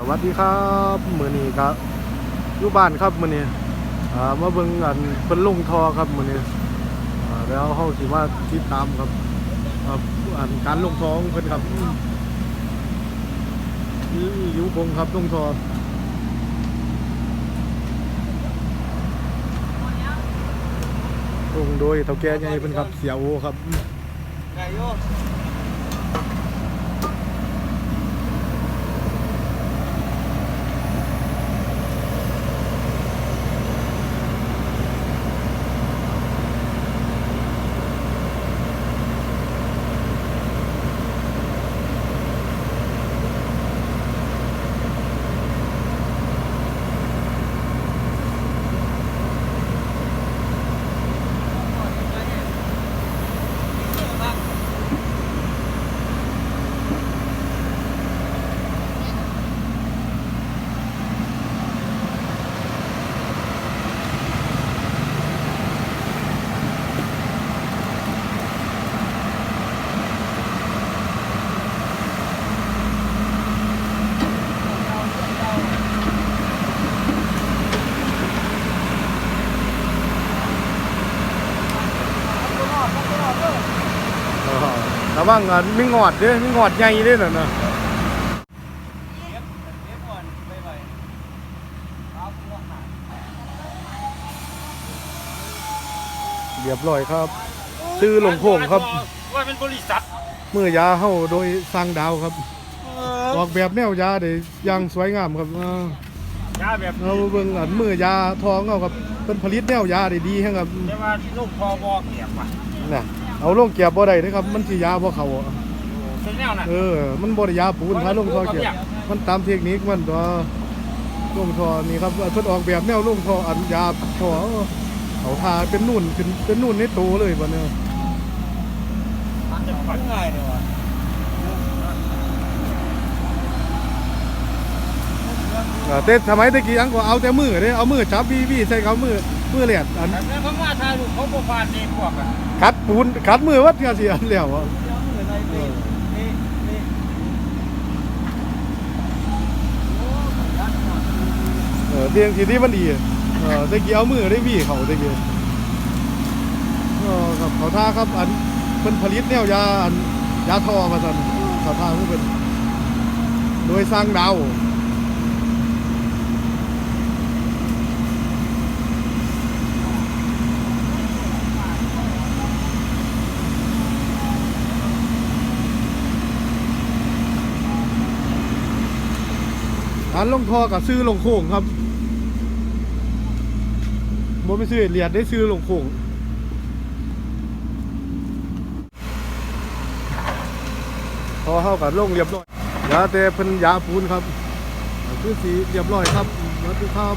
สวัสดีครับมือนี้ครับอยู่บ้านครับมือนี้อ่ามาเบิ่งอันเป็นลงทอครับมือนี้อ่าแล้วเฮาสิมาติดตามครับอ่าอันการลงทอของเพิ่นครับอืมนี่อยู่บงครับลงทอลงโดยเฒ่าแก่ใหญ่เพิ่นครับเสียโอครับ ระวังอันมีงอดเด้อมีงอดใหญ่เด้อนั่นน่ะเก็บเก็บก่อนไปไปครับพวกหาเรียบร้อยครับ ซื้อลงโค้งครับว่าเป็นบริษัทมือยาเฮาโดยสร้างดาวครับออกแบบแนวยาได้อย่างสวยงามครับเออ ยาแบบเอาเบิ่งอันมือยาทองเอาครับเป็นผลิตแนวยาได้ดีแฮงครับแต่ว่าที่ลูกพอบอกเก็บว่ะน่ะเอาลงเก็บบ่ได้เด้อครับ มันสิยาบ่เข้าอะเป็นแนวน่ะ เออ มันบ่ได้ยาปูนถ้าลงท่อเก็บมันตามเทคนิคมันตัวลงท่อนี่ครับเพิ่นออกแบบแนวลงท่ออันยาท่อเอาทาเป็นนุ่นขึ้นเป็นนุ่นในโตเลยบัดนี้มันจะฝันง่ายเนี่ยวะ อ่าแต่สมัยตะกี้อันก็เอาแต่มือเด้เอามือจับวีวีใส่เขามือมือแหลดอันแต่แม่เขามาทายลูกเขาบอกผ่านนี่พวกอะคัดปูนคัดมือวัดก็สิอันแล้วอะนี่นี่นี่เออเตียงที่ที่มันดีเออตะกี้เอามือได้วีเขาตะกี้เออครับเขาท่าครับอันเพิ่นผลิตแนวยาอันยาทอมาซั่นเขาท่าเพิ่นโดยสร้างดาว อันลงทอกับซื้อลงโค้งครับบ่ไปซื้อเหรียญได้ซื้อลงโค้งพอเข้ากับลงเรียบร้อยยาแต่เพิ่นยาปูนครับคือสีเรียบร้อยครับสวัสดีครับ